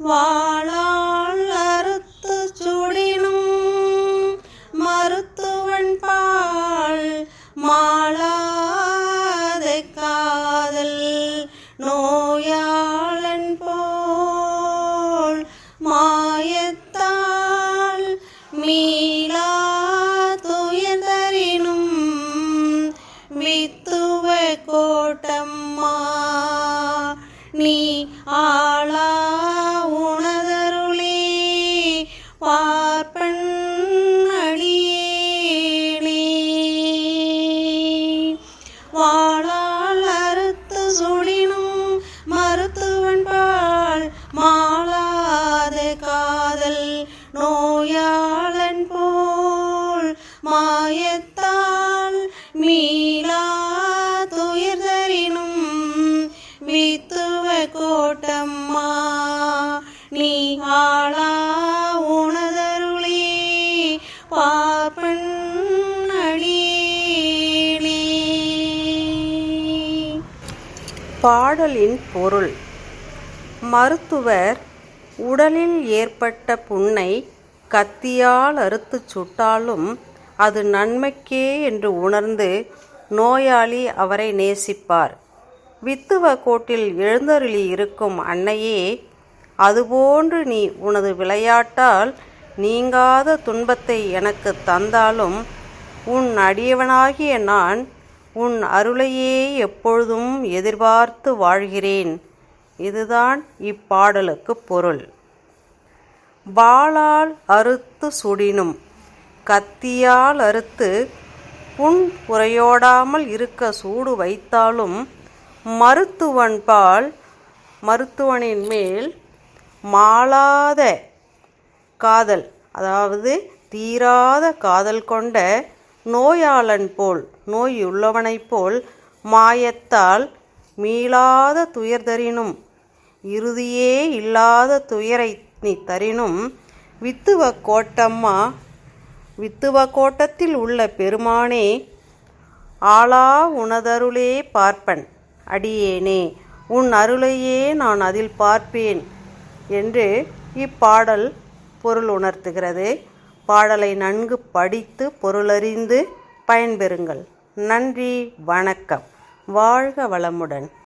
வாழால் அறுத்து சுடினும் மருத்துவன் பால் மாளாதை காதல் நோயாளன் போல் மாயத்தால் மீளா துயதரினும் வித்துவ கோட்டம்மா நீ ஆளா பார்ப்பன் அடியேனே வாழால் அறுத்து சுடினும் மருத்துவன் பால் மாளாத காதல் நோயாளன் போல் மாயத்தால் மீளா துயர்தரினும் வித்துவ கோட்டம்மா நீ ஆள பாடலின் பொருள். மருத்துவர் உடலில் ஏற்பட்ட புண்ணை கத்தியால் அறுத்துச் சுட்டாலும் அது நன்மைக்கே என்று உணர்ந்து நோயாளி அவரை நேசிப்பார். வித்துவ கோட்டில் எழுந்தருளி இருக்கும் அன்னையே அதுபோன்று நீ உனது விளையாட்டால் நீங்காத துன்பத்தை எனக்கு தந்தாலும் உன் அடியவனாகிய நான் உன் அருளையே எப்பொழுதும் எதிர்பார்த்து வாழ்கிறேன். இதுதான் இப்பாடலுக்கு பொருள். வாளால் அறுத்து சுடினும் கத்தியால் அறுத்து புண் புரையோடாமல் இருக்க சூடு வைத்தாலும் மருத்துவன்பால் மருத்துவனின் மேல் மாளாத காதல் அதாவது தீராத காதல் கொண்ட நோயாளன் போல் நோயுள்ளவனைப் போல் மாயத்தால் மீளாத துயர்தரினும் இறுதியே இல்லாத துயரை நீ தரினும். வித்துவ கோட்டம்மா வித்துவ கோட்டத்தில் உள்ள பெருமானே ஆளா உனதருளே பார்ப்பன். அடியேனே உன் அருளையே நான் அதில் பார்ப்பேன் என்று இப்பாடல் பொருள் உணர்த்துகிறது. பாடலை நன்கு படித்து பொருளறிந்து பயன்பெறுங்கள். நன்றி வணக்கம். வாழ்க வளமுடன்.